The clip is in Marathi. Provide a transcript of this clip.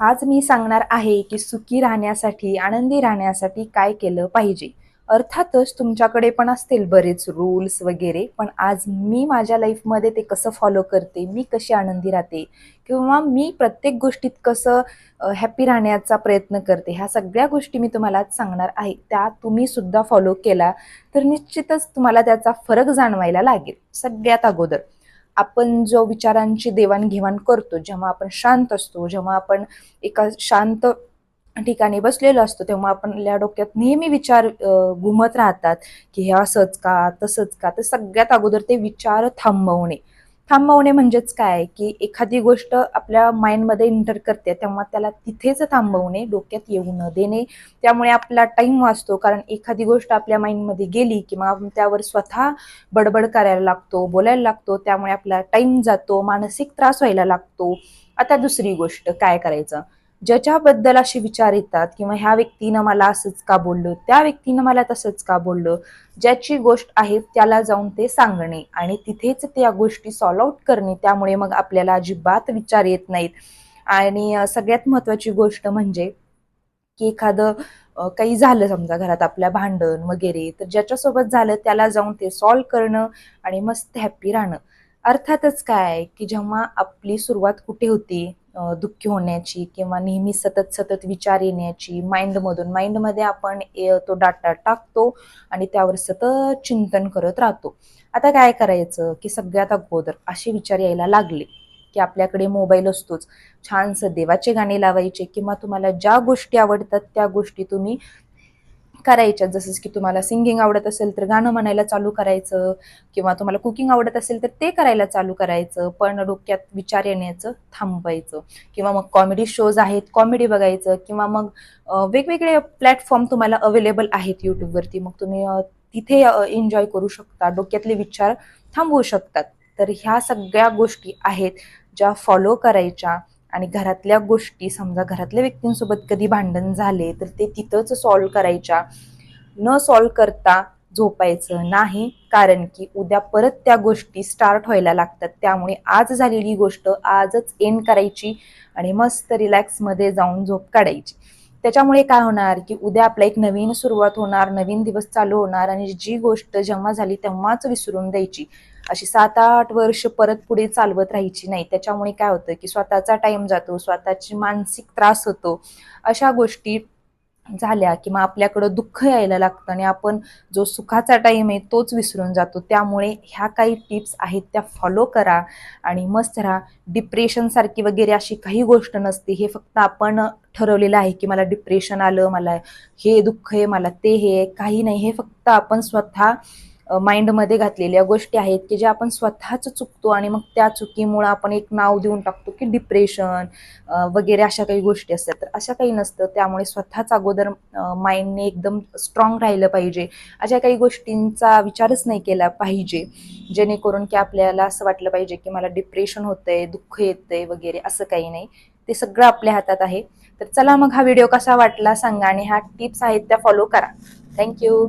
आज मी सांगणार आहे की सुखी राहण्यासाठी आनंदी राहण्यासाठी काय केलं पाहिजे. अर्थातच तुमच्याकडे पण असतील बरेच रूल्स वगैरे पण आज मी माझ्या लाईफमध्ये ते कसं फॉलो करते मी कशी आनंदी राहते किंवा मी प्रत्येक गोष्टीत कसं हॅपी राहण्याचा प्रयत्न करते ह्या सगळ्या गोष्टी मी तुम्हाला आज सांगणार आहे. त्या तुम्ही सुद्धा फॉलो केला तर निश्चितच तुम्हाला त्याचा फरक जाणवायला लागेल सगळ्यात अगोदर. आपण जो विचारांची देवाणघेवाण करतो जेव्हा आपण शांत असतो जेव्हा आपण एका शांत ठिकाणी बसलेलो असतो तेव्हा आपल्या डोक्यात नेहमी विचार घुमत राहतात की हे असंच का तसंच का? तर सगळ्यात अगोदर ते विचार थांबवणे. थांबवणे म्हणजेच काय? की एखादी गोष्ट आपल्या माइंडमध्ये इंटर करते तेव्हा त्याला तिथेच थांबवणे डोक्यात येऊ न देणे. त्यामुळे आपला टाइम वाचतो कारण एखादी गोष्ट आपल्या माइंडमध्ये गेली की मग आपण त्यावर स्वतः बडबड करायला लागतो बोलायला लागतो त्यामुळे आपला टाइम जातो मानसिक त्रास व्हायला लागतो. आता दुसरी गोष्ट काय करायचं? ज्याच्याबद्दल असे विचार येतात किंवा ह्या व्यक्तीनं मला असंच का बोललं? त्या व्यक्तीनं मला तसंच का बोललं? ज्याची गोष्ट आहे त्याला जाऊन ते सांगणे आणि तिथेच त्या गोष्टी सॉल्व आउट करणे त्यामुळे मग आपल्याला अजिबात विचार येत नाहीत. आणि सगळ्यात महत्त्वाची गोष्ट म्हणजे की एखादं काही झालं समजा घरात आपल्या भांडण वगैरे तर ज्याच्यासोबत झालं त्याला जाऊन ते सॉल्व करणं आणि मस्त हॅप्पी राहणं. अर्थातच काय की जेव्हा आपली सुरुवात कुठे होती? दुःखी होण्याची किंवा नेहमी सतत सतत विचार येण्याची माइंडमधून माइंडमध्ये आपण ए- तो डाटा टाकतो आणि त्यावर सतत चिंतन करत राहतो. आता काय करायचं की सगळ्यात अगोदर असे विचार यायला लागले की आपल्याकडे मोबाईल असतोच. छानसं देवाचे गाणे लावायचे किंवा तुम्हाला ज्या गोष्टी आवडतात त्या गोष्टी तुम्ही करायच्या जसं की तुम्हाला सिंगिंग आवडत असेल तर गाणं म्हणायला चालू करायचं किंवा तुम्हाला कुकिंग आवडत असेल तर ते करायला चालू करायचं. पण डोक्यात विचार येण्याचं थांबवायचं. किंवा मग कॉमेडी शोज आहेत कॉमेडी बघायचं किंवा मग वेगवेगळे प्लॅटफॉर्म तुम्हाला अवेलेबल आहेत यूट्यूबवरती मग तुम्ही तिथे एन्जॉय करू शकता. डोक्यातले विचार थांबवू शकतात. तर ह्या सगळ्या गोष्टी आहेत ज्या फॉलो करायच्या. आणि घरातल्या गोष्टी समजा घरातल्या व्यक्तींसोबत कधी भांडण झाले तर ते तिथंच सॉल्व करायच्या. न सॉल्व करता झोपायचं नाही कारण की उद्या परत त्या गोष्टी स्टार्ट व्हायला लागतात. त्यामुळे आज झालेली गोष्ट आजच एंड करायची आणि मस्त रिलॅक्समध्ये जाऊन झोप काढायची. त्याच्यामुळे काय होणार की उद्या आपला एक नवीन सुरुवात होणार नवीन दिवस चालू होणार आणि जी गोष्ट जेव्हा झाली तेव्हाच विसरून द्यायची अशी सात आठ वर्ष परत पुढे चालवत राहायची नाही. त्याच्यामुळे काय होतं की स्वतःचा टाइम जातो स्वतःची मानसिक त्रास होतो. अशा गोष्टी झाल्या किंवा आपल्याकडं दुःख यायला लागतं आणि आपण जो सुखाचा टाइम आहे तोच विसरून जातो. त्यामुळे ह्या काही टिप्स आहेत त्या फॉलो करा आणि मस्त राहा. डिप्रेशनसारखी वगैरे अशी काही गोष्ट नसते. हे फक्त आपण ठरवलेलं आहे की मला डिप्रेशन आलं मला हे दुःख आहे मला ते हे आहे. काही नाही. हे फक्त आपण स्वतः माइंडमध्ये घातलेल्या गोष्टी आहेत की ज्या आपण स्वतःच चुकतो आणि मग त्या चुकीमुळं आपण एक नाव देऊन टाकतो की डिप्रेशन वगैरे अशा काही गोष्टी असतात. तर अशा काही नसतं. त्यामुळे स्वतःच अगोदर माइंडने एकदम स्ट्रॉंग राहिलं पाहिजे. अशा काही गोष्टींचा विचारच नाही केला पाहिजे. जेणेकरून की आपल्याला असं वाटलं पाहिजे की मला डिप्रेशन होतंय दुःख येतंय वगैरे असं काही नाही. ते सगळं आपल्या हातात आहे. तर चला मग हा व्हिडिओ कसा वाटला सांगा आणि ह्या टिप्स आहेत त्या फॉलो करा. थँक्यू